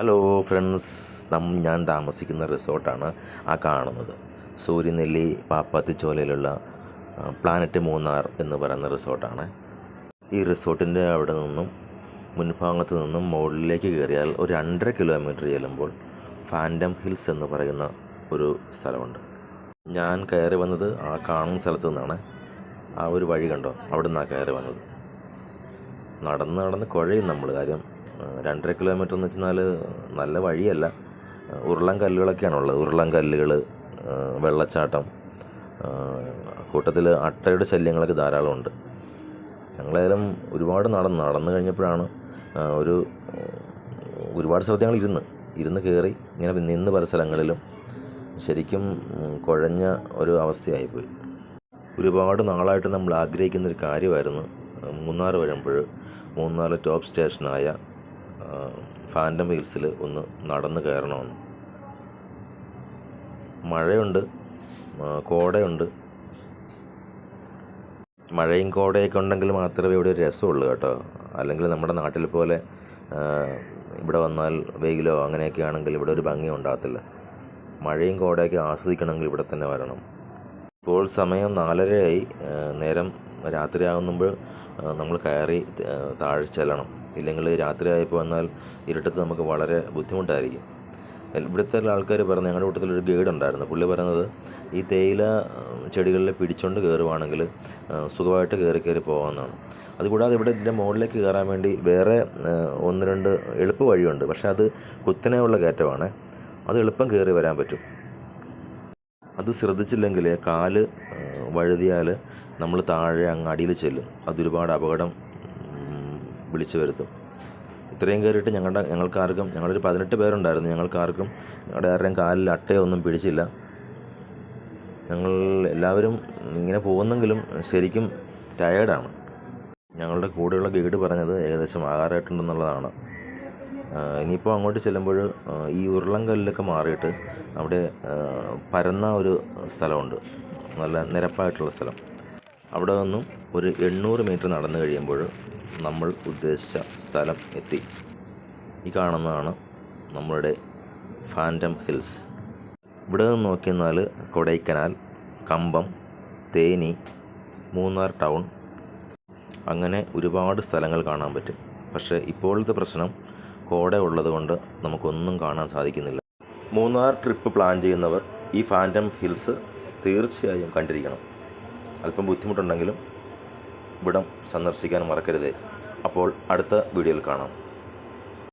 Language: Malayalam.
ഹലോ ഫ്രണ്ട്സ് നം ഞാൻ താമസിക്കുന്ന റിസോർട്ടാണ് ആ കാണുന്നത്. സൂര്യനെല്ലി പാപ്പാത്തിച്ചോലയിലുള്ള പ്ലാനറ്റ് മൂന്നാർ എന്ന് പറയുന്ന റിസോർട്ടാണ്. ഈ റിസോർട്ടിന്റെ അവിടെ നിന്നും മുൻഭാഗത്ത് നിന്നും മുകളിലേക്ക് കയറിയാൽ ഒരു രണ്ടര കിലോമീറ്റർ ചെല്ലുമ്പോൾ ഫാൻഡം ഹിൽസ് എന്ന് പറയുന്ന ഒരു സ്ഥലമുണ്ട്. ഞാൻ കയറി വന്നത് ആ കാണുന്ന സ്ഥലത്തു നിന്നാണ്. ആ ഒരു വഴി കണ്ടോ? അവിടെ നിന്നാണ് കയറി വന്നത്. നടന്ന് നടന്ന് കുഴയും നമ്മൾ കാര്യം രണ്ടര കിലോമീറ്റർ എന്ന് വെച്ചാൽ നല്ല വഴിയല്ല. ഉരുളം കല്ലുകളൊക്കെയാണ് ഉള്ളത്. ഉരുളൻ കല്ലുകൾ വെള്ളച്ചാട്ടം കൂട്ടത്തിൽ അട്ടയുടെ ശല്യങ്ങളൊക്കെ ധാരാളമുണ്ട് ഞങ്ങളേതായാലും ഒരുപാട് നടന്ന് നടന്നു കഴിഞ്ഞപ്പോഴാണ് ഒരു ഒരുപാട് സ്ഥലത്ത് ഞങ്ങൾ ഇരുന്ന് ഇരുന്ന് കയറി ഇങ്ങനെ നിന്ന് പല സ്ഥലങ്ങളിലും ശരിക്കും കുഴഞ്ഞ ഒരു അവസ്ഥയായിപ്പോയി. ഒരുപാട് നാളായിട്ട് നമ്മൾ ആഗ്രഹിക്കുന്ന ഒരു കാര്യമായിരുന്നു. മൂന്നാർ വരുമ്പോൾ മൂന്നാർ ടോപ്പ് സ്റ്റേഷനായ ഫാന്റം ഹിൽസിൽ ഒന്ന് നടന്ന് കയറണമെന്ന് മഴയുണ്ട് കോടയുണ്ട്. മഴയും കോടയൊക്കെ ഉണ്ടെങ്കിൽ മാത്രമേ ഇവിടെ ഒരു രസമുള്ളൂ കേട്ടോ. അല്ലെങ്കിൽ നമ്മുടെ നാട്ടിൽ പോലെ ഇവിടെ വന്നാൽ വെയിലോ അങ്ങനെയൊക്കെ ആണെങ്കിൽ ഇവിടെ ഒരു ഭംഗി ഉണ്ടാകത്തില്ല. മഴയും കോടയൊക്കെ ആസ്വദിക്കണമെങ്കിൽ ഇവിടെ തന്നെ വരണം. ഇപ്പോൾ സമയം നാലരയായി നേരം രാത്രിയാകുമ്പോൾ നമ്മൾ കയറി താഴെ ചെല്ലണം. ഇല്ലെങ്കിൽ രാത്രിയായപ്പോൾ വന്നാൽ ഇരുട്ടത്ത് നമുക്ക് വളരെ ബുദ്ധിമുട്ടായിരിക്കും. ഇവിടുത്തെ ആൾക്കാർ പറഞ്ഞു ഞങ്ങളുടെ കൂട്ടത്തിലൊരു ഗൈഡ് ഉണ്ടായിരുന്നു. പുള്ളി പറയുന്നത് ഈ തേയില ചെടികളിൽ പിടിച്ചുകൊണ്ട് കയറുവാണെങ്കിൽ സുഖമായിട്ട് കയറി കയറി പോകാമെന്നാണ് അതുകൂടാതെ ഇവിടെ ഇതിന്റെ മുകളിലേക്ക് കയറാൻ വേണ്ടി വേറെ ഒന്ന് രണ്ട് എളുപ്പ വഴിയുണ്ട്. പക്ഷേ അത് കുത്തനെയുള്ള കയറ്റമാണ്. അത് എളുപ്പം കയറി വരാൻ പറ്റും. അത് ശ്രദ്ധിച്ചില്ലെങ്കിൽ കാൽ വഴുതിയാൽ നമ്മൾ താഴെ അങ്ങ് അടിയിൽ ചെല്ലും. അതൊരുപാട് അപകടം വിളിച്ചു വരുത്തും. ഇത്രയും കയറിയിട്ട് ഞങ്ങളുടെ ഞങ്ങൾക്കാർക്കും ഞങ്ങളൊരു പതിനെട്ട് പേരുണ്ടായിരുന്നു. ഞങ്ങൾക്കാർക്കും ഞങ്ങളുടെ ആരുടെയും കാലിൽ അട്ടയൊന്നും പിടിച്ചില്ല. ഞങ്ങൾ എല്ലാവരും ഇങ്ങനെ പോകുന്നെങ്കിലും ശരിക്കും ടയേർഡാണ് ഞങ്ങളുടെ കൂടെയുള്ള ഗൈഡ് പറഞ്ഞത് ഏകദേശം ആകാറായിട്ടുണ്ടെന്നുള്ളതാണ് ഇനിയിപ്പോൾ അങ്ങോട്ട് ചെല്ലുമ്പോൾ ഈ ഉരുളൻകല്ലൊക്കെ മാറിയിട്ട് അവിടെ പരന്ന ഒരു സ്ഥലമുണ്ട്. നല്ല നിരപ്പായിട്ടുള്ള സ്ഥലം. അവിടെ നിന്നും ഒരു എണ്ണൂറ് മീറ്റർ നടന്നു കഴിയുമ്പോൾ നമ്മൾ ഉദ്ദേശിച്ച സ്ഥലം എത്തി. ഈ കാണുന്നതാണ് നമ്മളുടെ ഫാന്റം ഹിൽസ്. ഇവിടെ നിന്ന് നോക്കിയെന്നാൽ കൊടൈക്കനാൽ കമ്പം തേനി മൂന്നാർ ടൗൺ. അങ്ങനെ ഒരുപാട് സ്ഥലങ്ങൾ കാണാൻ പറ്റും. പക്ഷേ ഇപ്പോഴത്തെ പ്രശ്നം കോട ഉള്ളതുകൊണ്ട് നമുക്കൊന്നും കാണാൻ സാധിക്കുന്നില്ല. മൂന്നാർ ട്രിപ്പ് പ്ലാൻ ചെയ്യുന്നവർ ഈ ഫാന്റം ഹിൽസ് തീർച്ചയായും കണ്ടിരിക്കണം. അല്പം ബുദ്ധിമുട്ടുണ്ടെങ്കിലും ഇവിടം സന്ദർശിക്കാൻ മറക്കരുതേ. അപ്പോൾ അടുത്ത വീഡിയോയിൽ കാണാം.